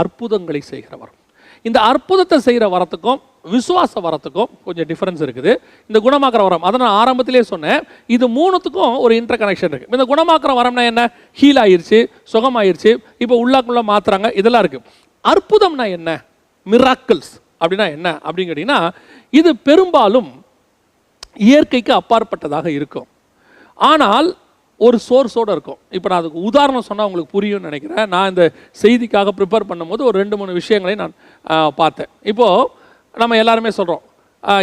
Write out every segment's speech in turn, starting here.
அற்புதங்களை செய்கிற வரம். இந்த அற்புதத்தை செய்கிற வரத்துக்கும் விசுவாச வரத்துக்கும் கொஞ்சம் டிஃப்ரென்ஸ் இருக்குது. இந்த குணமாக்குற வரம் அதை நான் ஆரம்பத்திலே சொன்னேன். இது மூணுத்துக்கும் ஒரு இன்டர் கனெக்ஷன் இருக்குது இந்த குணமாக்குற வரம்னா என்ன? ஹீல் ஆயிருச்சு சுகமாயிருச்சு இப்போ உள்ளாக்குள்ள மாத்துறாங்க இதெல்லாம் இருக்குது அற்புதம்னா என்ன? மிராக்கிள்ஸ் அப்படின்னா என்ன? அப்படின்னு கேட்டிங்கன்னா இது பெரும்பாலும் இயற்கைக்கு அப்பாற்பட்டதாக இருக்கும். ஆனால் ஒரு சோர்ஸோடு இருக்கும். இப்போ நான் அதுக்கு உதாரணம் சொன்னால் உங்களுக்கு புரியும்னு நினைக்கிறேன். நான் இந்த செய்திக்காக ப்ரிப்பேர் பண்ணும்போது ஒரு ரெண்டு மூணு விஷயங்களை நான் பார்த்தேன். இப்போது நம்ம எல்லாருமே சொல்கிறோம்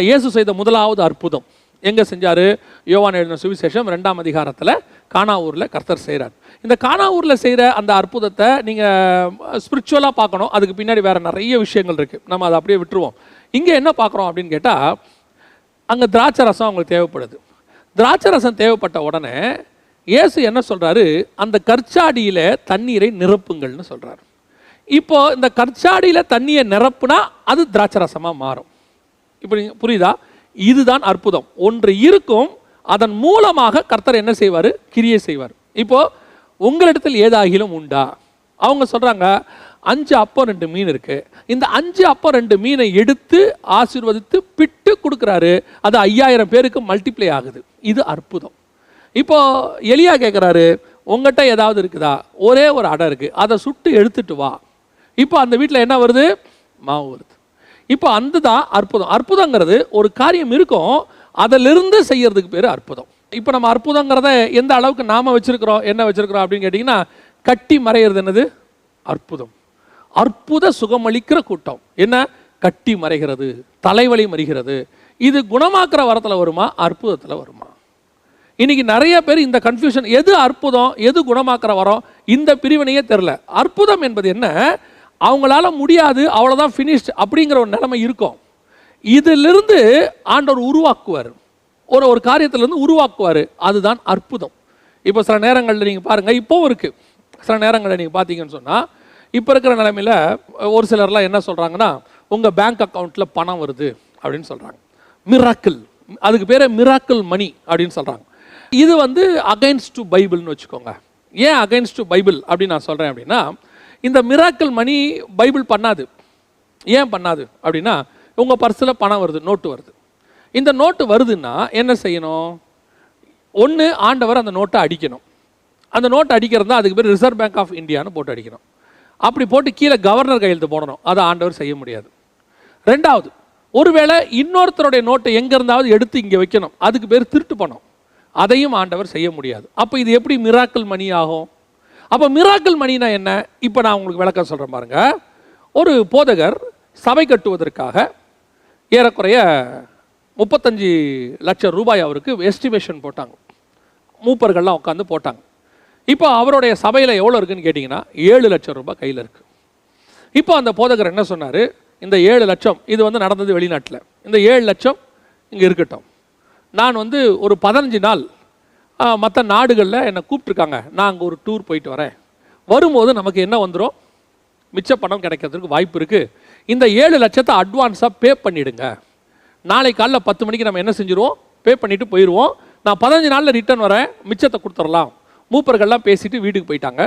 இயேசு செய்த முதலாவது அற்புதம். எங்கே செஞ்சார்? யோவான் எழுதின சுவிசேஷம் ரெண்டாம் அதிகாரத்தில் கானாவூரில் கர்த்தர் செய்கிறார் இந்த கானாவூரில் செய்கிற அந்த அற்புதத்தை நீங்கள் ஸ்பிரிச்சுவலாக பார்க்கணும். அதுக்கு பின்னாடி வேறு நிறைய விஷயங்கள் இருக்குது நம்ம அதை அப்படியே விட்டுருவோம். இங்கே என்ன பார்க்குறோம் அப்படின்னு கேட்டால் அங்கே திராட்சை ரசம் அவங்களுக்கு தேவைப்படுது. திராட்சை ரசம் தேவைப்பட்ட உடனே இயேசு என்ன சொல்கிறாரு அந்த கற்சாடியில் தண்ணீரை நிரப்புங்கள்னு சொல்கிறார் இப்போ இந்த கற்சாடியில் தண்ணியை நிரப்புனா அது திராட்சை ரசமாக மாறும். இப்போ புரியுதா? இதுதான் அற்புதம். ஒன்று இருக்கும் அதன் மூலமாக கர்த்தர் என்ன செய்வார்? கிரியை செய்வார். இப்போ உங்களிடத்தில் ஏதாகிலும் உண்டா? அவங்க சொல்கிறாங்க அஞ்சு அப்போ ரெண்டு மீன் இருக்கு. இந்த அஞ்சு அப்போ ரெண்டு மீனை எடுத்து ஆசீர்வதித்து பிட்டு கொடுக்குறாரு. அது ஐயாயிரம் பேருக்கு மல்டிப்ளை ஆகுது. இது அற்புதம். இப்போ எலியா கேட்குறாரு உங்ககிட்ட ஏதாவது இருக்குதா? ஒரே ஒரு அடை இருக்குது அதை சுட்டு எடுத்துட்டு வா. இப்போ அந்த வீட்டில் என்ன வருது? மாவு வருது. இப்போ அந்த தான் அற்புதம். அற்புதங்கிறது ஒரு காரியம் இருக்கும். அதிலிருந்து செய்யறதுக்கு பேர் அற்புதம். இப்போ நம்ம அற்புதங்கிறத எந்த அளவுக்கு நாம் வச்சுருக்கிறோம் என்ன வச்சுருக்கிறோம் அப்படின்னு கேட்டிங்கன்னா கட்டி மறையிறது என்னது? அற்புதம். அற்புத சுகமளிக்கிற கூட்டம். என்ன? கட்டி மறைகிறது. தலைவலி மறிகிறது. இது குணமாக்குற வரத்தில் வருமா? அற்புதத்தில் வருமா? இன்னைக்கு நிறைய பேர் இந்த கன்ஃபியூஷன் எது அற்புதம் எது குணமாக்குற வரோம் இந்த பிரிவினையே தெரில. அற்புதம் என்பது என்ன? அவங்களால முடியாது அவ்வளோதான் ஃபினிஷ்ட் அப்படிங்கிற ஒரு நிலைமை இருக்கும். இதிலிருந்து ஆண்டவர் உருவாக்குவார். ஒரு ஒரு காரியத்திலேருந்து உருவாக்குவார். அதுதான் அற்புதம். இப்போ சில நேரங்களில் நீங்கள் பாருங்கள் இப்போவும் இருக்குது சில நேரங்களில் நீங்கள் பார்த்தீங்கன்னு சொன்னால் இப்போ இருக்கிற நிலமையில் ஒரு சிலர்லாம் என்ன சொல்கிறாங்கன்னா உங்கள் பேங்க் அக்கௌண்ட்டில் பணம் வருது அப்படின்னு சொல்கிறாங்க மிராக்கிள் அதுக்கு பேர் மிராக்கிள் மணி அப்படின்னு சொல்கிறாங்க இது வந்து அகைன்ஸ்ட் டு பைபிள்னு வச்சுக்கோங்க. ஏன் அகைன்ஸ்ட் டு பைபிள் அப்படின்னு நான் சொல்கிறேன் அப்படின்னா இந்த மிராக்கிள் மணி பைபிள் பண்ணாது. ஏன் பண்ணாது அப்படின்னா உங்கள் பர்ஸில் பணம் வருது நோட்டு வருது. இந்த நோட்டு வருதுன்னா என்ன செய்யணும்? ஒன்று ஆண்டவர் அந்த நோட்டை அடிக்கணும். அந்த நோட்டை அடிக்கிறதா அதுக்கு பேர் ரிசர்வ் பேங்க் ஆஃப் இந்தியான்னு போட்டு அடிக்கணும். அப்படி போட்டு கீழே கவர்னர் கையெழுத்து போடணும். அதை ஆண்டவர் செய்ய முடியாது. ரெண்டாவது ஒருவேளை இன்னொருத்தருடைய நோட்டை எங்கே இருந்தாவது எடுத்து இங்கே வைக்கணும். அதுக்கு பேர் திருட்டு பணம். அதையும் ஆண்டவர் செய்ய முடியாது. அப்போ இது எப்படி மிராக்கிள் மணி ஆகும்? அப்போ மிராக்கிள் மணினா என்ன? இப்போ நான் உங்களுக்கு விளக்கம் சொல்கிறேன் பாருங்க. ஒரு போதகர் சபை கட்டுவதற்காக ஏறக்குறைய முப்பத்தஞ்சு லட்சம் ரூபாய் அவருக்கு எஸ்டிமேஷன் போட்டாங்க. மூப்பர்கள்லாம் உட்காந்து போட்டாங்க. இப்போ அவருடைய சபையில் எவ்வளோ இருக்குன்னு கேட்டிங்கன்னா ஏழு லட்சம் ரூபாய் கையில் இருக்குது இப்போ அந்த போதகர் என்ன சொன்னார்? இந்த ஏழு லட்சம் இது வந்து நடந்தது வெளிநாட்டில். இந்த ஏழு லட்சம் இங்கே இருக்கட்டும். நான் வந்து ஒரு பதினஞ்சு நாள் மற்ற நாடுகளில் என்னை கூப்பிட்ருக்காங்க நான் அங்கே ஒரு டூர் போயிட்டு வரேன். வரும்போது நமக்கு என்ன வந்துடும் மிச்ச பணம் கிடைக்கிறதுக்கு வாய்ப்பு இருக்குது இந்த ஏழு லட்சத்தை அட்வான்ஸாக பே பண்ணிவிடுங்க நாளை காலைல பத்து மணிக்கு நம்ம என்ன செஞ்சுருவோம்? பே பண்ணிவிட்டு போயிடுவோம் நான் பதினஞ்சு நாளில் ரிட்டர்ன் வரேன். மிச்சத்தை கொடுத்துடலாம். மூப்பர்கள்லாம் பேசிட்டு வீட்டுக்கு போயிட்டாங்க.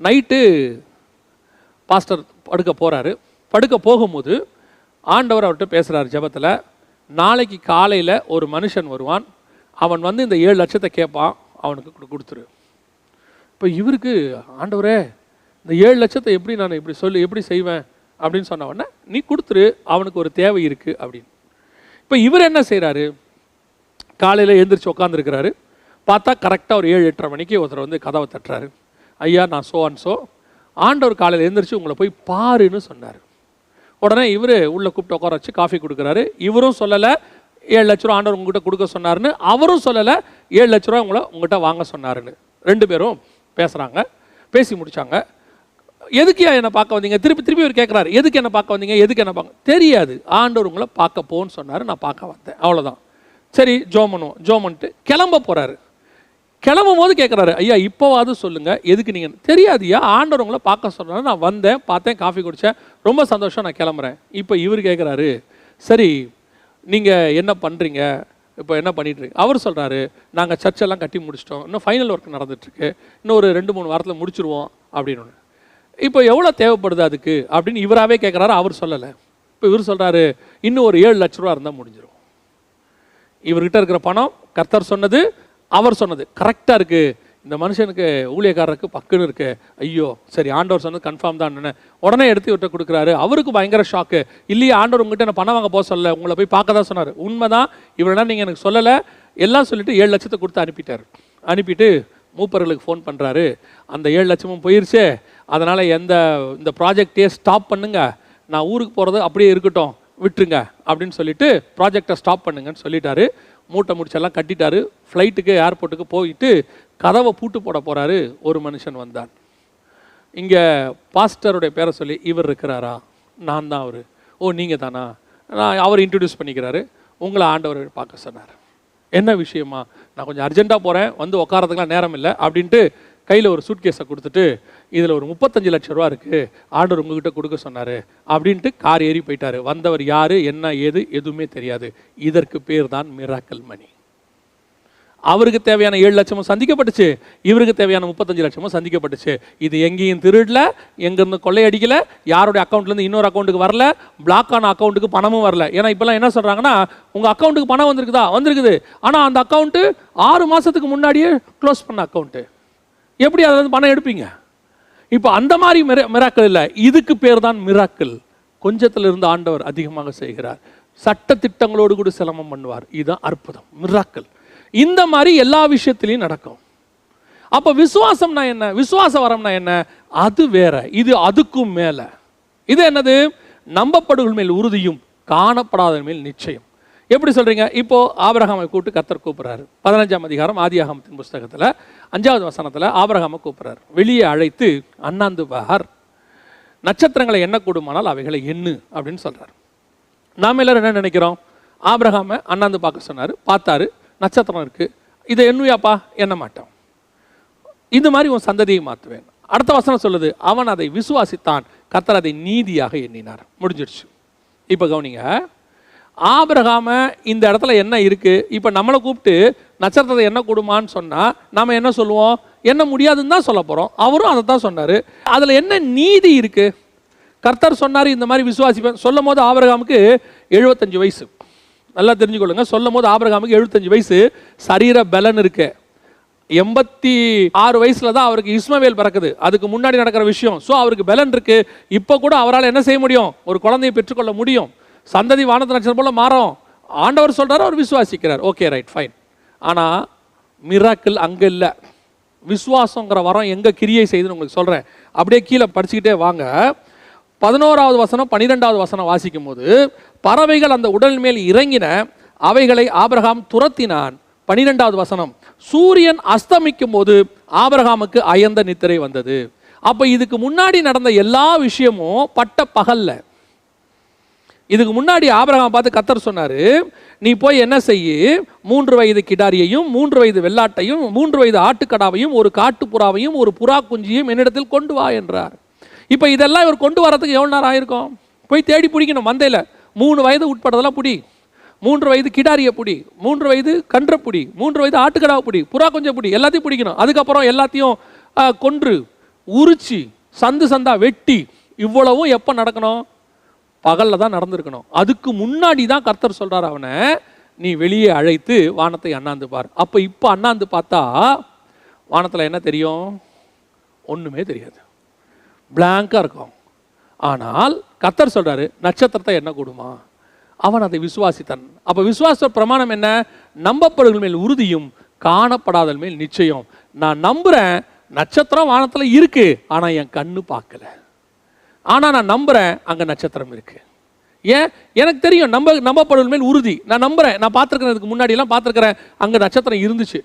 நைட்டு பாஸ்டர் படுக்க போகிறாரு படுக்க போகும்போது ஆண்டவர் அவர்கிட்ட பேசுகிறார் ஜெபத்தில். நாளைக்கு காலையில் ஒரு மனுஷன் வருவான். அவன் வந்து இந்த ஏழு லட்சத்தை கேட்பான் அவனுக்கு கொடுத்துரு. இப்போ இவருக்கு ஆண்டவரே இந்த ஏழு லட்சத்தை எப்படி நான் இப்படி சொல்லி எப்படி செய்வேன்? அப்படின்னு சொன்ன உடனே நீ கொடுத்துரு அவனுக்கு ஒரு தேவை இருக்குது அப்படின்னு. இப்போ இவர் என்ன செய்கிறாரு காலையில் எழுந்திரிச்சு உட்காந்துருக்கிறாரு பார்த்தா கரெக்டாக ஒரு ஏழு எட்டரை மணிக்கு ஒருத்தர் வந்து கதவை தட்டுறாரு. ஐயா நான் சோ அண்ட் சோ ஆண்டவர் காலையில் எழுந்திரிச்சு உங்களை போய் பாருன்னு சொன்னார். உடனே இவர் உள்ளே கூப்பிட்டு உட்கார வச்சு காஃபி கொடுக்குறாரு. இவரும் சொல்லலை ஏழு லட்ச ரூபா ஆண்டவர் உங்ககிட்ட கொடுக்க சொன்னாருன்னு அவரும் சொல்லலை ஏழு லட்ச ரூபா உங்களை உங்கள்கிட்ட வாங்க சொன்னாருன்னு. ரெண்டு பேரும் பேசுகிறாங்க பேசி முடித்தாங்க எதுக்கு என்னை பார்க்க வந்தீங்க? திருப்பி திருப்பி இவர் கேட்குறாரு எதுக்கு என்ன பார்க்க வந்தீங்க? எதுக்கு என்ன பார்க்க தெரியாது. ஆண்டவர் உங்களை பார்க்க போன்னு சொன்னார் நான் பார்க்க வந்தேன். அவ்வளோதான் சரி ஜோமனும் ஜோமன்ட்டு கிளம்ப போகிறாரு கிளம்பும் போது கேட்குறாரு ஐயா இப்போவாது சொல்லுங்கள் எதுக்கு நீங்கள் தெரியாதுயா ஆண்டவர் உங்களை பார்க்க சொன்னார் நான் வந்தேன் பார்த்தேன் காஃபி குடித்தேன் ரொம்ப சந்தோஷம் நான் கிளம்புறேன். இப்போ இவர் கேட்குறாரு சரி நீங்கள் என்ன பண்ணுறீங்க இப்போ என்ன பண்ணிட்டு அவர் சொல்கிறாரு நாங்கள் சர்ச்செல்லாம் கட்டி முடிச்சிட்டோம். இன்னும் ஃபைனல் ஒர்க் நடந்துட்டுருக்கு. இன்னும் ஒரு ரெண்டு மூணு வாரத்தில் முடிச்சிருவோம். அப்படின்னு இப்போ எவ்வளோ தேவைப்படுது அதுக்கு? அப்படின்னு இவராகவே கேட்குறாரு அவர் சொல்லலை. இப்போ இவர் சொல்கிறாரு இன்னும் ஒரு ஏழு லட்ச ரூபா இருந்தால் முடிஞ்சிடும் இவர்கிட்ட இருக்கிற பணம் கர்த்தர் சொன்னது அவர் சொன்னது. கரெக்டாக இருக்குது இந்த மனுஷனுக்கு ஊழியக்காரருக்கு பக்குன்னு இருக்கு. ஐயோ சரி ஆண்டவர் சொன்னது கன்ஃபார்ம் தான் உடனே எடுத்து இவர்கிட்ட கொடுக்குறாரு. அவருக்கு பயங்கர ஷாக்கு இல்லையே ஆண்டவர் உங்ககிட்ட நான் பணம் வாங்க போக சொல்ல உங்களை போய் பார்க்க தான் சொன்னார். உண்மைதான் இவரெல்லாம் நீங்கள் எனக்கு சொல்லலை. எல்லாம் சொல்லிட்டு ஏழு லட்சத்தை கொடுத்து அனுப்பிட்டார். அனுப்பிட்டு மூப்பர்களுக்கு ஃபோன் பண்ணுறாரு அந்த ஏழு லட்சமும் போயிருச்சே. அதனால் எந்த இந்த ப்ராஜெக்டே ஸ்டாப் பண்ணுங்க. நான் ஊருக்கு போகிறது அப்படியே இருக்கட்டும். விட்டுருங்க அப்படின்னு சொல்லிட்டு ப்ராஜெக்டை ஸ்டாப் பண்ணுங்கன்னு சொல்லிட்டாரு. மூட்டை முடிச்செல்லாம் கட்டிட்டாரு. ஃப்ளைட்டுக்கு ஏர்போர்ட்டுக்கு போயிட்டு கதவை பூட்டு போட போகிறாரு ஒரு மனுஷன் வந்தான். இங்கே பாஸ்டருடைய பேரை சொல்லி இவர் இருக்கிறாரா? நான் தான் அவர். ஓ நீங்கள் தானா? நான் அவர் இன்ட்ரடியூஸ் பண்ணிக்கிறாரு. உங்களை ஆண்டவர் பார்க்க சொன்னார். என்ன விஷயமா? நான் கொஞ்சம் அர்ஜெண்ட்டாக போகிறேன் வந்து உட்காரதுக்குலாம் நேரம் இல்லை அப்படின்ட்டு கையில் ஒரு சூட்கேஸை கொடுத்துட்டு இதில் ஒரு முப்பத்தஞ்சு லட்ச ரூபா இருக்குது ஆர்டர் உங்ககிட்ட கொடுக்க சொன்னார். அப்படின்ட்டு கார் ஏறி போயிட்டாரு. வந்தவர் யார் என்ன ஏது எதுவுமே தெரியாது. இதற்கு பேர் தான் மிராக்கல் மணி. அவருக்கு தேவையான ஏழு லட்சமும் சந்திக்கப்பட்டுச்சு. இவருக்கு தேவையான முப்பத்தஞ்சு லட்சமும் சந்திக்கப்பட்டுச்சு. இது எங்கேயும் திருடல எங்கேருந்து கொள்ளையடிக்கல யாருடைய அக்கௌண்ட்லேருந்து இன்னொரு அக்கௌண்ட்டுக்கு வரல பிளாக் ஆன அக்கௌண்ட்டுக்கு பணமும் வரல. ஏன்னா இப்போல்லாம் என்ன சொல்கிறாங்கன்னா உங்கள் அக்கௌண்ட்டுக்கு பணம் வந்திருக்குதா? வந்திருக்குது. ஆனால் அந்த அக்கௌண்ட்டு ஆறு மாதத்துக்கு முன்னாடியே க்ளோஸ் பண்ண அக்கௌண்ட்டு எப்படி அதில் இருந்து பணம் எடுப்பீங்க? இப்போ அந்த மாதிரி மிர மிராக்கள் இல்லை. இதுக்கு பேர் தான் மிராக்கள். கொஞ்சத்தில் இருந்து ஆண்டவர் அதிகமாக செய்கிறார். சட்ட திட்டங்களோடு கூட சிரமம் பண்ணுவார். இதுதான் அற்புதம். மிராக்கள். இந்த மாதிரி எல்லா விஷயத்திலையும் நடக்கும். அப்போ விசுவாசம்னா என்ன? விசுவாச வரம்னா என்ன? அது வேற. இது அதுக்கும் மேலே. இது என்னது? நம்பப்படுகள் மேல் உறுதியும் காணப்படாத மேல் நிச்சயம். எப்படி சொல்கிறீங்க இப்போது ஆபரகாமை கூப்பிட்டு கத்தர் கூப்பிட்றாரு. பதினஞ்சாம் அதிகாரம் ஆதியாகமத்தின் புஸ்தகத்தில் அஞ்சாவது வசனத்தில் ஆபரகாமை கூப்பிட்றாரு. வெளியே அழைத்து அண்ணாந்து பஹர் நட்சத்திரங்களை எண்ணக்கூடுமானால் அவைகளை எண்ணு அப்படின்னு சொல்கிறார் நாம் எல்லோரும் என்ன நினைக்கிறோம்? ஆபிரகாமை அண்ணாந்து பார்க்க சொன்னார். பார்த்தாரு. நட்சத்திரம் இருக்குது இதை எண்ணுவியாப்பா எண்ண மாட்டான். இந்த மாதிரி உன் சந்ததியை மாற்றுவேன் அடுத்த வசனம் சொல்லுது அவன் அதை விசுவாசித்தான். கர்த்தர் அதை நீதியாக எண்ணினார். முடிஞ்சிடுச்சு. இப்போ கவனிங்க. ஆபிரகாம இந்த இடத்துல என்ன இருக்குது இப்போ நம்மளை கூப்பிட்டு நட்சத்திரத்தை என்ன கொடுமான்னு சொன்னால் நாம் என்ன சொல்லுவோம்? என்ன முடியாதுன்னு தான் சொல்ல போகிறோம் அவரும் அதை தான் சொன்னார். அதில் என்ன நீதி இருக்குது கர்த்தர் சொன்னார் இந்த மாதிரி விசுவாசிப்பேன். சொல்லும் போது ஆபிரகாமுக்கு எழுபத்தஞ்சு வயசு. நல்லா தெரிஞ்சுக்கொள்ளுங்க. சொல்லும் போது ஆபிரகாமுக்கு எழுபத்தஞ்சு வயசு சரீர பலன் இருக்கு. எண்பத்தி ஆறு வயசுல தான் அவருக்கு இஸ்மவேல் பிறக்குது. அதுக்கு முன்னாடி நடக்கிற விஷயம். ஸோ அவருக்கு பலன் இருக்கு. இப்போ கூட அவரால் என்ன செய்ய முடியும்? ஒரு குழந்தையை பெற்றுக்கொள்ள முடியும். சந்ததி வானத்து நட்சத்திரம் போல மாறும். ஆண்டவர் சொல்றாரு அவர் விசுவாசிக்கிறார். ஓகே ரைட் ஃபைன் ஆனால் மிராக்கிள் அங்கே இல்லை. விசுவாசங்கிற வரம் எங்கே கிரியை செய்துன்னு உங்களுக்கு சொல்கிறேன் அப்படியே கீழே படிச்சுக்கிட்டே வாங்க. பதினோராவது வசனம் பன்னிரெண்டாவது வசனம் வாசிக்கும் போது பறவைகள் அந்த உடல் மேல் இறங்கின அவைகளை ஆபிரகாம் துரத்தினான். பனிரெண்டாவது வசனம் சூரியன் அஸ்தமிக்கும் போது ஆபிரகாமுக்கு அயந்த நித்திரை வந்தது. அப்போ இதுக்கு முன்னாடி நடந்த எல்லா விஷயமும் பட்ட பகல்ல. இதுக்கு முன்னாடி ஆபரகாம் பார்த்து கத்தர் சொன்னார் நீ போய் என்ன செய்யு? மூன்று வயது கிடாரியையும் மூன்று வயது வெள்ளாட்டையும் மூன்று வயது ஆட்டுக்கடாவையும் ஒரு காட்டுப்புறாவையும் ஒரு புறா குஞ்சியும் என்னிடத்தில் கொண்டு வா என்றார். இப்போ இதெல்லாம் இவர் கொண்டு வரதுக்கு எவ்வளோ நேரம் ஆயிருக்கும்? போய் தேடி பிடிக்கணும் மந்தையில். மூணு வயது உட்பட்டதெல்லாம் பிடி. மூன்று வயது கிடாரிய பிடி. மூன்று வயது கன்ற பிடி. மூன்று வயது ஆட்டுக்கடா பிடி. புறா கொஞ்சம் பிடி. எல்லாத்தையும் பிடிக்கணும். அதுக்கப்புறம் எல்லாத்தையும் கொன்று உரிச்சு சந்து சந்தா வெட்டி இவ்வளவும் எப்போ நடக்கணும்? பகலில் தான் நடந்திருக்கணும். அதுக்கு முன்னாடி தான் கர்த்தர் சொல்கிறார் அவனை நீ வெளியே அழைத்து வானத்தை அண்ணாந்து பார். அப்போ இப்போ அண்ணாந்து பார்த்தா வானத்தில் என்ன தெரியும்? ஒன்றுமே தெரியாது. பிளாங்காக இருக்கும். ஆனால் கத்தர் சொல்கிறாரு நட்சத்திரத்தை என்ன கூடுமா? அவன் அதை விசுவாசித்தான். அப்போ விசுவாச பிரமாணம் என்ன? நம்பப்படுகள் மேல் உறுதியும் காணப்படாதல் மேல் நிச்சயம். நான் நம்புறேன் நட்சத்திரம் வானத்தில் இருக்கு ஆனால் என் கண்ணு பார்க்கல. ஆனால் நான் நம்புகிறேன் அங்கே நட்சத்திரம் இருக்கு. ஏன்? எனக்கு தெரியும் நம்ப நம்பப்படுவல் மேல் உறுதி. நான் நம்புகிறேன் நான் பார்த்துருக்கிறதுக்கு முன்னாடிலாம் பார்த்துருக்கிறேன் அங்கே நட்சத்திரம் இருந்துச்சு.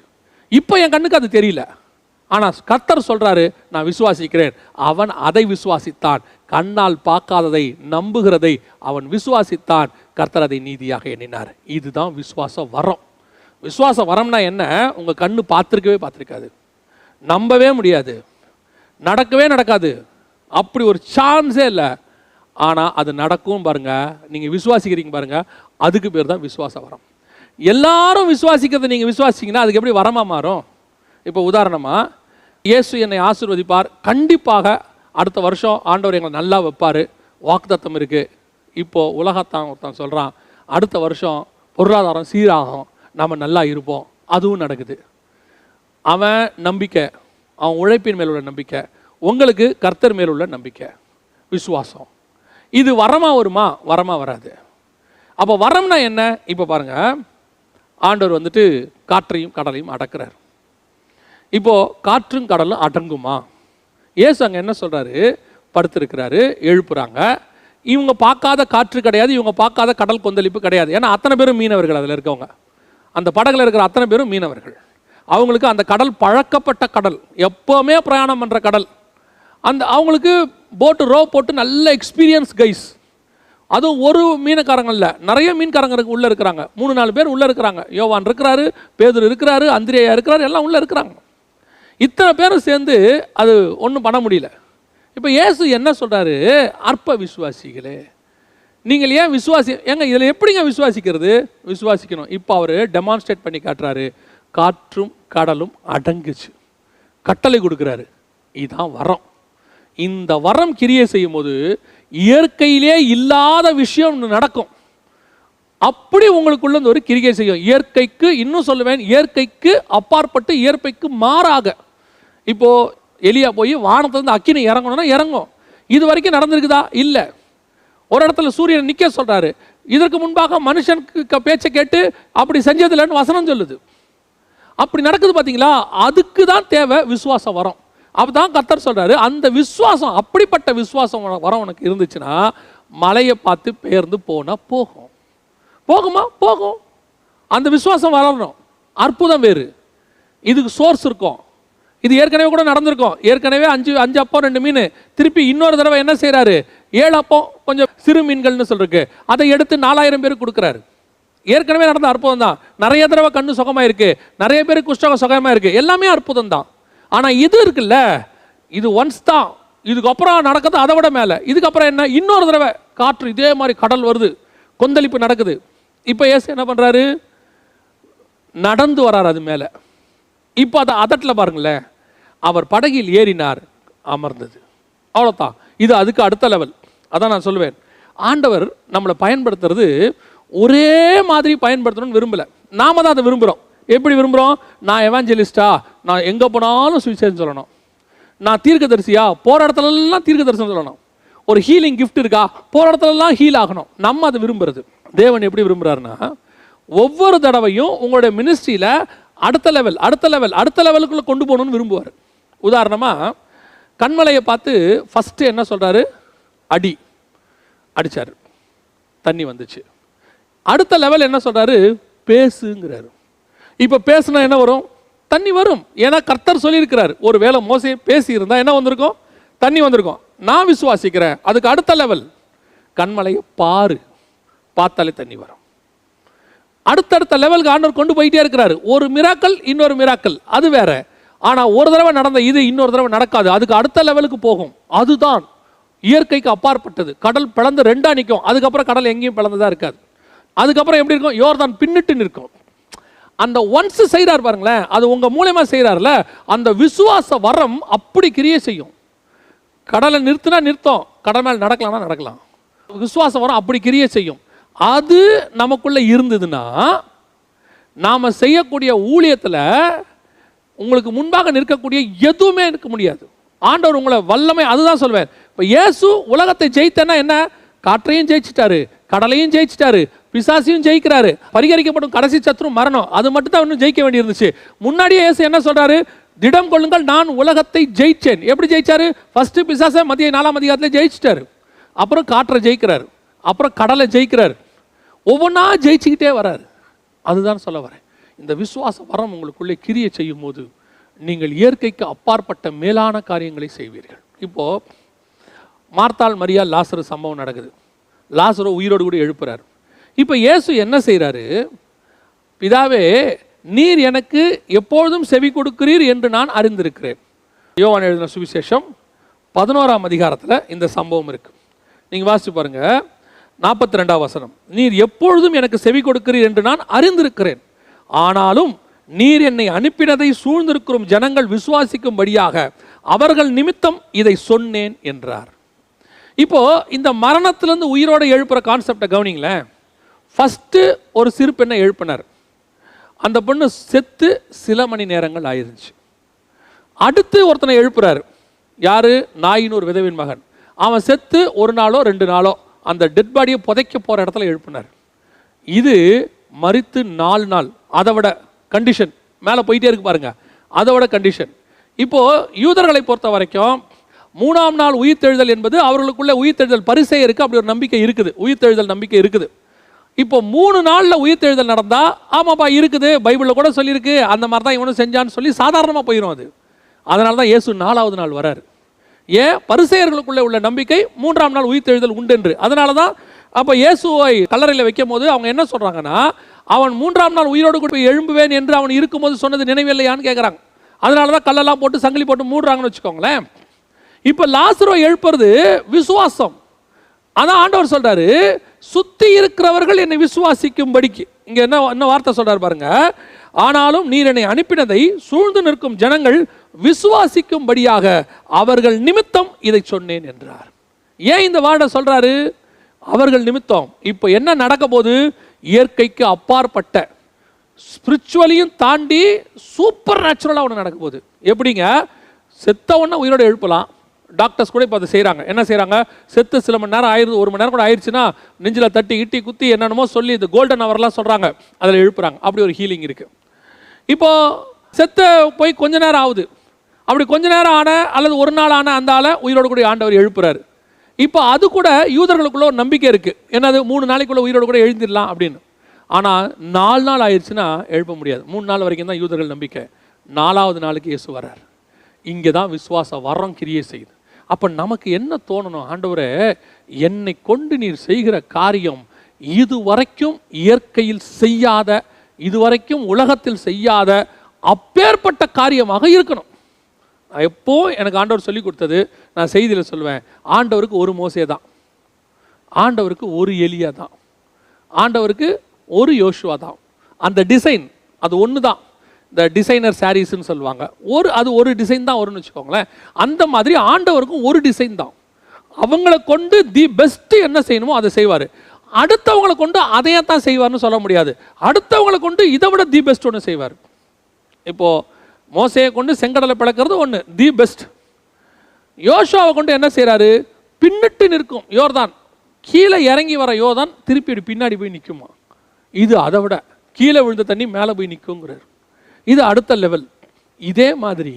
இப்போ என் கண்ணுக்கு அது தெரியல. ஆனால் கத்தர் சொல்கிறாரு நான் விசுவாசிக்கிறேன். அவன் அதை விசுவாசித்தான். கண்ணால் பார்க்காததை நம்புகிறதை அவன் விசுவாசித்தான். கர்த்தர் அதை நீதியாக எண்ணினார். இதுதான் விசுவாச வரம். விசுவாச வரம்னா என்ன? உங்கள் கண்ணு பார்த்துருக்கவே பார்த்துருக்காது. நம்பவே முடியாது. நடக்கவே நடக்காது. அப்படி ஒரு சான்ஸே இல்லை. ஆனால் அது நடக்கும் பாருங்கள் நீங்கள் விசுவாசிக்கிறீங்க பாருங்கள் அதுக்கு பேர் தான் விசுவாச வரம். எல்லாரும் விசுவாசிக்கிறதை நீங்கள் விசுவாசிங்கன்னா அதுக்கு எப்படி வரமாக மாறும்? இப்போ உதாரணமாக இயேசு என்னை ஆசிர்வதிப்பார். கண்டிப்பாக அடுத்த வருஷம் ஆண்டவர் எங்களை நல்லா வைப்பார். வாக்குத்தத்தம் இருக்குது இப்போது உலகத்தான் ஒருத்தன் சொல்கிறான் அடுத்த வருஷம் பொருளாதாரம் சீராகும். நம்ம நல்லா இருப்போம். அதுவும் நடக்குது. அவன் நம்பிக்கை அவன் உழைப்பின் மேல் உள்ள நம்பிக்கை உங்களுக்கு கர்த்தர் மேல் உள்ள நம்பிக்கை விசுவாசம். இது வரமா வருமா? வரமா வராது. அப்போ வரம்னா என்ன? இப்போ பாருங்க ஆண்டவர் வந்துட்டு காற்றையும் கடலையும் அடக்கிறார். இப்போது காற்றும் கடலும் அடங்குமா? ஏசு அங்கே என்ன சொல்கிறாரு படுத்திருக்கிறாரு எழுப்புறாங்க. இவங்க பார்க்காத காற்று கிடையாது இவங்க பார்க்காத கடல் கொந்தளிப்பு கிடையாது. ஏன்னா அத்தனை பேரும் மீனவர்கள் அதில் இருக்கவங்க. அந்த படகுல இருக்கிற அத்தனை பேரும் மீனவர்கள். அவங்களுக்கு அந்த கடல் பழக்கப்பட்ட கடல். எப்போவுமே பிரயாணம் பண்ணுற கடல். அந்த அவங்களுக்கு போட்டு ரோ போட்டு நல்ல எக்ஸ்பீரியன்ஸ் கைஸ் அதுவும் ஒரு மீனக்காரங்க இல்லை. நிறைய மீன்காரங்க உள்ளே இருக்கிறாங்க. மூணு நாலு பேர் உள்ளே இருக்கிறாங்க. யோவான் இருக்கிறாரு பேதூர் இருக்கிறாரு அந்திரியா இருக்கிறாரு எல்லாம் உள்ளே இருக்கிறாங்க. இத்தனை பேரும் சேர்ந்து அது ஒன்றும் பண்ண முடியல. இப்போ இயேசு என்ன சொல்கிறாரு அற்ப விசுவாசிகளே நீங்கள் ஏன் விசுவாசி ஏங்க இதில் எப்படிங்க விசுவாசிக்கிறது? விசுவாசிக்கணும். இப்போ அவர் டெமான்ஸ்ட்ரேட் பண்ணி காட்டுறாரு. காற்றும் கடலும் அடங்குச்சு. கட்டளை கொடுக்குறாரு. இதுதான் வரம். இந்த வரம் கிரியை செய்யும்போது இயற்கையிலே இல்லாத விஷயம் நடக்கும். அப்படி உங்களுக்குள்ள ஒரு கிரிகை செய்யும். இயற்கைக்கு இன்னும் சொல்லுவேன் இயற்கைக்கு அப்பாற்பட்டு இயற்கைக்கு மாறாக இப்போது எலியா போய் வானத்துலேருந்து அக்கினி இறங்கணும்னா இறங்கும். இது வரைக்கும் நடந்திருக்குதா? இல்லை. ஒரு இடத்துல சூரியன் நிற்க சொல்கிறாரு இதற்கு முன்பாக மனுஷனுக்கு பேச்சை கேட்டு அப்படி செஞ்சதில்லைன்னு வசனம் சொல்லுது. அப்படி நடக்குது பார்த்தீங்களா அதுக்கு தான் தேவை விசுவாசம் வரும். அப்பதான் கத்தர் சொல்கிறாரு அந்த விசுவாசம் அப்படிப்பட்ட விசுவாசம் வரம் உனக்கு இருந்துச்சுன்னா மலையை பார்த்து பெயர்ந்து போனால் போகும். போகுமா? போகும். அந்த விசுவாசம் வளரணும் அற்புதம் வேறு. இதுக்கு சோர்ஸ் இருக்கும். இது ஏற்கனவே கூட நடந்திருக்கும். ஏற்கனவே அஞ்சு அஞ்சு அப்போ ரெண்டு மீன். திருப்பி இன்னொரு தடவை என்ன செய்கிறாரு ஏழு அப்போ கொஞ்சம் சிறு மீன்கள்னு சொல்லிருக்கு. அதை எடுத்து நாலாயிரம் பேருக்கு கொடுக்குறாரு. ஏற்கனவே நடந்த அற்புதம் தான். நிறைய தடவை கண்ணு சுகமாக இருக்கு நிறைய பேருக்கு குஷ்டகம் சுகமாக இருக்கு எல்லாமே அற்புதம் தான். ஆனால் இது இருக்குல்ல. இது ஒன்ஸ் தான். இதுக்கப்புறம் நடக்கிறது அதை விட மேலே. இதுக்கப்புறம் என்ன? இன்னொரு தடவை காற்று இதே மாதிரி கடல் வருது. கொந்தளிப்பு நடக்குது. இப்போ ஏசு என்ன பண்ணுறாரு நடந்து வரார் அது மேலே. இப்போ அதை அதட்டில் பாருங்களேன். அவர் படகில் ஏறினார் அமர்ந்தது. அவ்வளோதான் இது அதுக்கு அடுத்த லெவல் அதான் நான் சொல்லுவேன் ஆண்டவர் நம்மளை பயன்படுத்துறது ஒரே மாதிரி பயன்படுத்தணும்னு விரும்பல. நாம தான் அதை விரும்புகிறோம் எப்படி விரும்புகிறோம் நான் எவாஞ்சலிஸ்டா நான் எங்கே போனாலும் சுவிசேஷம் சொல்லணும். நான் தீர்க்கதரிசியா? போகிற இடத்துலலாம் தீர்க்க தரிசனம் சொல்லணும். ஒரு ஹீலிங் கிஃப்ட் இருக்கா? போகிற இடத்துலலாம் ஹீல் ஆகணும். நம்ம அதை விரும்புறது. தேவன் எப்படி விரும்புகிறாருன்னா ஒவ்வொரு தடவையும் உங்களுடைய மினிஸ்ட்ரியில் அடுத்த லெவல் அடுத்த லெவல் அடுத்த லெவலுக்குள்ள கொண்டு போகணும்னு விரும்புவார். உதாரணமாக கண்மலையை பார்த்து ஃபஸ்ட்டு என்ன சொல்கிறாரு அடி. அடித்தார் தண்ணி வந்துச்சு. அடுத்த லெவல் என்ன சொல்கிறாரு பேசுங்கிறாரு. இப்போ பேசுனா என்ன வரும்? தண்ணி வரும். ஏன்னா கர்த்தர் சொல்லியிருக்கிறார். ஒரு வேளை மோசி பேசி என்ன வந்திருக்கும்? தண்ணி வந்திருக்கும். நான் விசுவாசிக்கிறேன். அதுக்கு அடுத்த லெவல் கண்மலையை பாரு. பார்த்தாலே தண்ணி வரும். அடுத்தடுத்த லெவலுக்கு ஆண்டவர் கொண்டு போயிட்டே இருக்கிறாரு. ஒரு மிராக்கல் இன்னொரு மிராக்கல் அது வேற. ஆனால் ஒரு தடவை நடந்த இது இன்னொரு தடவை நடக்காது. அதுக்கு அடுத்த லெவலுக்கு போகும். அதுதான் இயற்கைக்கு அப்பாற்பட்டது. கடல் பிளந்து ரெண்டா நிற்கும் அதுக்கப்புறம் கடல் எங்கேயும் பிளந்ததாக இருக்காது. அதுக்கப்புறம் எப்படி இருக்கும்? யோர்தான் பின்னிட்டு நிற்கும். அந்த ஒன்ஸ் செய்கிறார் பாருங்களேன் அது உங்கள் மூலயமா செய்கிறார்ல அந்த விசுவாச வரம் அப்படி கிரியே செய்யும். கடலை நிறுத்தினா நிறுத்தம் கடல் மேலே நடக்கலாம்னா நடக்கலாம். விசுவாசம் வரம் அப்படி கிரியே செய்யும். அது நமக்குள்ளே இருந்ததுன்னா நாம் செய்யக்கூடிய ஊழியத்தில் உங்களுக்கு முன்பாக நிற்கக்கூடிய எதுவுமே இருக்க முடியாது. ஆண்டவர் உங்களை வல்லமை அதுதான் சொல்வேன் இப்போ இயேசு உலகத்தை ஜெயித்தேன்னா என்ன? காற்றையும் ஜெயிச்சிட்டாரு கடலையும் ஜெயிச்சிட்டாரு பிசாசியும் ஜெயிக்கிறாரு பரிகரிக்கப்படும் கடைசி சத்துரும் மரணம் அது மட்டும் தான் இன்னும் ஜெயிக்க வேண்டியிருந்துச்சு. முன்னாடியே இயேசு என்ன சொல்றாரு? திடம் கொள்ளுங்கள் நான் உலகத்தை ஜெயிச்சேன் எப்படி ஜெயிச்சாரு? ஃபர்ஸ்ட் பிசாசை மத்திய நாலாம் அதிகாரத்தில் ஜெயிச்சிட்டாரு. அப்புறம் காற்றை ஜெயிக்கிறாரு அப்புறம் கடலை ஜெயிக்கிறாரு. ஒவ்வொன்றா ஜெயிச்சுக்கிட்டே வராரு. அதுதான் சொல்ல வரேன். இந்த விசுவாச வரம் உங்களுக்குள்ளே கிரியை செய்யும் போது நீங்கள் இயற்கைக்கு அப்பாற்பட்ட மேலான காரியங்களை செய்வீர்கள். இப்போ மார்த்தால் மரியா லாசரு சம்பவம் நடக்குது. லாசரு உயிரோடு கூட எழுப்புறாரு. இப்போ இயேசு என்ன செய்கிறாரு பிதாவே நீர் எனக்கு எப்பொழுதும் செவி கொடுக்கிறீர் என்று நான் அறிந்திருக்கிறேன். யோவான் எழுதின சுவிசேஷம் பதினோராம் அதிகாரத்தில் இந்த சம்பவம் இருக்கு. நீங்கள் வாசிச்சு பாருங்க. நாற்பத்தி ரெண்டாம் வசனம். நீர் எப்பொழுதும் எனக்கு செவி கொடுக்கிறீர் என்று நான் அறிந்திருக்கிறேன். ஆனாலும் நீர் என்னை அனுப்பினதை சூழ்ந்திருக்கும் ஜனங்கள் விசுவாசிக்கும்படியாக அவர்கள் நிமித்தம் இதை சொன்னேன் என்றார். இப்போ இந்த மரணத்திலிருந்து உயிரோட எழுப்புற கான்செப்டை கவனிங்களேன். ஃபஸ்ட்டு ஒரு சிறு பெண்ணை எழுப்பினர். அந்த பொண்ணு செத்து சில மணி நேரங்கள் ஆயிருந்துச்சு. அடுத்து ஒருத்தனை எழுப்புறாரு. யாரு? நாயின் ஒரு விதவின் மகன். அவன் செத்து ஒரு நாளோ ரெண்டு நாளோ அந்த டெட் பாடியை புதைக்க போகிற இடத்துல எழுப்பினார். இது மறித்து நாலு நாள். அதை விட கண்டிஷன் மேலே போயிட்டே இருக்கு பாருங்க. அதை விட கண்டிஷன் இப்போ யூதர்களை பொறுத்த வரைக்கும் மூணாம் நாள் உயிர்த்தெழுதல் என்பது அவர்களுக்குள்ள உயிர்த்தெழுதல் பரிசே இருக்கு அப்படி ஒரு நம்பிக்கை இருக்குது. உயிர்த்தெழுதல் நம்பிக்கை இருக்குது. இப்போ மூணு நாளில் உயிர்த்தெழுதல் நடந்தால் ஆமாப்பா இருக்குது. பைபிளில் கூட சொல்லியிருக்கு. அந்த மாதிரி தான் இவனும் செஞ்சான்னு சொல்லி சாதாரணமாக போயிடும் அது. அதனால தான் இயேசு நாலாவது நாள் வராரு. ஏன்? பரிசெயர்களுக்குள்ளே உள்ள நம்பிக்கை மூன்றாம் நாள் உயிர்த்தெழுதல் உண்டென்று அதனால தான் அப்போ இயேசுவை கல்லறையில் வைக்கும் போது அவங்க என்ன சொல்கிறாங்கன்னா அவன் மூன்றாம் நாள் உயிரோடு கூட போய் எழும்புவேன் என்று அவன் இருக்கும்போது சொன்னது நினைவில்லையான்னு கேட்குறாங்க அதனால தான் கல்லெல்லாம் போட்டு சங்கிலி போட்டு மூடுறாங்கன்னு வச்சுக்கோங்களேன். இப்போ லாசரோ எழுப்புறது விசுவாசம். அதான் ஆண்டவர் சொல்கிறாரு சுற்றி இருக்கிறவர்கள் என்னை விசுவாசிக்கும்படிக்கு. இங்கே என்ன என்ன வார்த்தை சொல்கிறார் பாருங்க. ஆனாலும் நீர் என்னை அனுப்பினதை சூழ்ந்து நிற்கும் ஜனங்கள் விசுவாசிக்கும்படியாக அவர்கள் நிமித்தம் இதை சொன்னேன் என்றார். ஏன் இந்த வார்டை சொல்கிறாரு அவர்கள் நிமித்தம் இப்போ என்ன நடக்க போது இயற்கைக்கு அப்பாற்பட்ட ஸ்பிரிச்சுவலையும் தாண்டி சூப்பர் நேச்சுரலாக ஒன்று நடக்க போகுது. எப்படிங்க? செத்த உடனே உயிரோட எழுப்பலாம். டாக்டர்ஸ் கூட இப்போ அதை செய்கிறாங்க என்ன செய்கிறாங்க செத்து சில மணி நேரம் ஆயிடுது ஒரு மணி நேரம் கூட ஆயிடுச்சுன்னா நெஞ்சில் தட்டி இட்டி குத்தி என்னென்னமோ சொல்லி இந்த கோல்டன் ஹவர்லாம் சொல்கிறாங்க அதில் எழுப்புறாங்க. அப்படி ஒரு ஹீலிங் இருக்குது இப்போது செத்த போய் கொஞ்ச நேரம் ஆகுது. அப்படி கொஞ்ச நேரம் ஆன அல்லது ஒரு நாள் ஆன அந்த ஆளை உயிரோடு கூட ஆண்டவர் எழுப்புறாரு. இப்போ அது கூட யூதர்களுக்குள்ள ஒரு நம்பிக்கை இருக்குது என்னது? மூணு நாளைக்குள்ள உயிரோடு கூட எழுந்திடலாம் அப்படின்னு. ஆனால் நாலு நாள் ஆயிடுச்சுன்னா எழுப்ப முடியாது. மூணு நாள் வரைக்கும் தான் யூதர்கள் நம்பிக்கை. நாலாவது நாளுக்கு இயேசு வர்றார். இங்கே தான் விசுவாச வரம் கிரியை செய்யுது. அப்போ நமக்கு என்ன தோணணும்? ஆண்டவரே என்னை கொண்டு நீர் செய்கிற காரியம் இதுவரைக்கும் இயற்கையில் செய்யாத இதுவரைக்கும் உலகத்தில் செய்யாத அப்பேற்பட்ட காரியமாக இருக்கணும். எப்போது எப்போ எனக்கு ஆண்டவர் சொல்லி கொடுத்தது நான் செய்தியில் சொல்லுவேன் ஆண்டவருக்கு ஒரு மோசே தான். ஆண்டவருக்கு ஒரு எலியா தான். ஆண்டவருக்கு ஒரு யோசுவா தான். அந்த டிசைன் அது ஒன்று தான். இந்த டிசைனர் சாரீஸ்ன்னு சொல்லுவாங்க. ஒரு அது ஒரு டிசைன் தான் வரும்னு வச்சுக்கோங்களேன். அந்த மாதிரி ஆண்டவருக்கும் ஒரு டிசைன் தான். அவங்கள கொண்டு தி பெஸ்ட்டு என்ன செய்யணுமோ அதை செய்வார். அடுத்தவங்களை கொண்டு அதையே தான் செய்வார்னு சொல்ல முடியாது. அடுத்தவங்களை கொண்டு இதை விட தி பெஸ்ட் ஒன்று செய்வார். இப்போது மோசையை கொண்டு செங்கடலை பிளக்கிறது ஒன்று தி பெஸ்ட் யோசுவாவை கொண்டு என்ன செய்கிறாரு பின்னிட்டு நிற்கும். யோர்தான். கீழே இறங்கி வர யோதான் திருப்பி பின்னாடி போய் நிற்குமா இது அதை விட கீழே விழுந்த தண்ணி மேலே போய் நிற்குங்கிறார் இது அடுத்த லெவல் இதே மாதிரி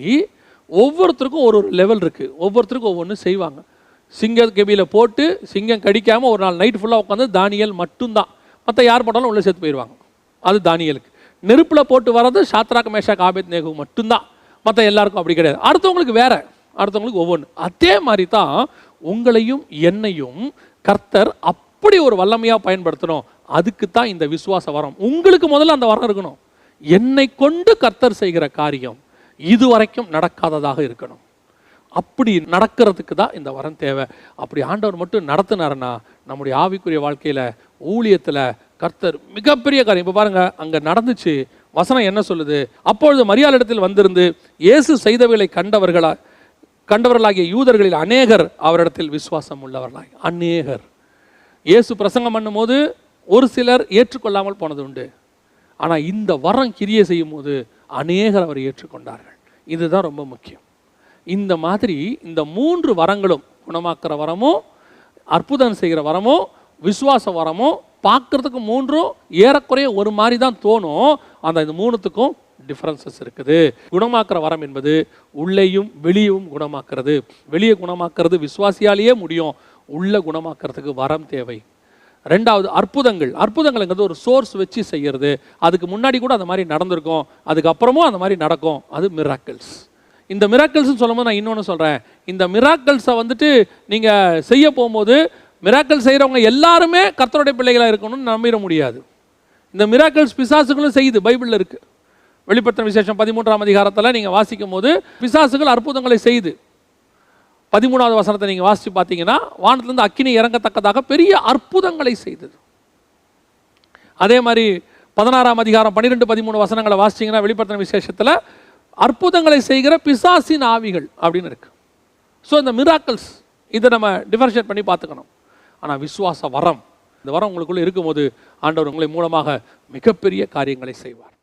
ஒவ்வொருத்தருக்கும் ஒரு ஒரு லெவல் இருக்குது ஒவ்வொருத்தருக்கும் ஒவ்வொன்று செய்வாங்க. சிங்க கெபியில் போட்டு சிங்கம் கடிக்காமல் ஒரு நாள் நைட் ஃபுல்லாக உட்காந்து தானியல் மட்டும்தான். மற்ற யார் போட்டாலும் உள்ளே சேர்த்து போயிடுவாங்க. அது தானியலுக்கு. நெருப்பில் போட்டு வர்றது சாத்ராக் மேஷாக் ஆபேத் நேகு மட்டும்தான். மற்ற எல்லாருக்கும் அப்படி கிடையாது. அடுத்தவங்களுக்கு வேற. அடுத்தவங்களுக்கு ஒவ்வொன்று அதே மாதிரி தான் உங்களையும் என்னையும் கர்த்தர் அப்படி ஒரு வல்லமையாக பயன்படுத்தணும். அதுக்கு தான் இந்த விசுவாச வரம். உங்களுக்கு முதல்ல அந்த வரம் இருக்கணும். என்னை கொண்டு கர்த்தர் செய்கிற காரியம் இதுவரைக்கும் நடக்காததாக இருக்கணும். அப்படி நடக்கிறதுக்கு தான் இந்த வரம் தேவை. அப்படி ஆண்டவர் மட்டும் நடத்தினாருன்னா நம்முடைய ஆவிக்குரிய வாழ்க்கையில் ஊழியத்தில் கர்த்தர் மிகப்பெரிய காரியம். இப்போ பாருங்க அங்கே நடந்துச்சு. வசனம் என்ன சொல்லுது? அப்பொழுது மரியாளிடத்தில் வந்திருந்து இயேசு செய்தவைகளை கண்டவர்களா கண்டவர்களாகிய யூதர்களில் அநேகர் அவரிடத்தில் விசுவாசம் உள்ளவர்களாய் அநேகர். இயேசு பிரசங்கம் பண்ணும்போது ஒரு சிலர் ஏற்றுக்கொள்ளாமல் போனது உண்டு. ஆனால் இந்த வரம் கிரியை செய்யும் போது அநேகர் அவர் ஏற்றுக்கொண்டார்கள். இதுதான் ரொம்ப முக்கியம். இந்த மாதிரி இந்த மூன்று வரங்களும் குணமாக்குற வரமோ அற்புதம் செய்கிற வரமோ விசுவாச வரமோ பார்க்கறதுக்கு மூன்றும் ஏறக்குறைய ஒரு மாதிரி தான் தோணும். அந்த இந்த மூணுத்துக்கும் டிஃப்ரென்சஸ் இருக்குது. குணமாக்குற வரம் என்பது உள்ளேயும் வெளியும் குணமாக்குறது. வெளியே குணமாக்குறது விசுவாசியாலேயே முடியும். உள்ள குணமாக்குறதுக்கு வரம் தேவை. ரெண்டாவது அற்புதங்கள். அற்புதங்கள்ங்கிறது ஒரு சோர்ஸ் வச்சு செய்கிறது அதுக்கு முன்னாடி கூட அந்த மாதிரி நடந்திருக்கும். அதுக்கப்புறமும் அந்த மாதிரி நடக்கும். அது மிராக்கிள்ஸ் இந்த மிராக்கிள்ஸ்னு சொல்லும்போது நான் இன்னொன்று சொல்கிறேன் இந்த மிராக்கிள்ஸை வந்துட்டு நீங்கள் செய்ய போகும்போது மிராக்கள் செய்கிறவங்க எல்லாருமே கர்த்தருடைய பிள்ளைகளாக இருக்கணும்னு நம்பிட முடியாது. இந்த மிராக்கிள்ஸ் பிசாசுகளும் செய்யுது பைபிளில் இருக்குது வெளிப்படுத்தின விசேஷம் பதிமூன்றாம் அதிகாரத்தில் நீங்கள் வாசிக்கும் போது பிசாசுகள் அற்புதங்களை செய்து பதிமூணாவது வசனத்தை நீங்கள் வாசித்து பார்த்தீங்கன்னா வானத்திலேருந்து அக்கினி இறங்கத்தக்கதாக பெரிய அற்புதங்களை செய்தது. அதே மாதிரி பதினாறாம் அதிகாரம் பன்னிரெண்டு பதிமூணு வசனங்களை வாசிச்சிங்கன்னா வெளிப்படுத்தின விசேஷத்தில் அற்புதங்களை செய்கிற பிசாசின் ஆவிகள் அப்படின்னு இருக்குது ஸோ இந்த மிராக்கிள்ஸ் இதை நம்ம டிஃபரன்ஷியேட் பண்ணி பார்த்துக்கணும். ஆனால் விசுவாச வரம். இந்த வரம் உங்களுக்குள்ளே இருக்கும்போது ஆண்டவர் உங்களை மூலமாக மிகப்பெரிய காரியங்களை செய்வார்.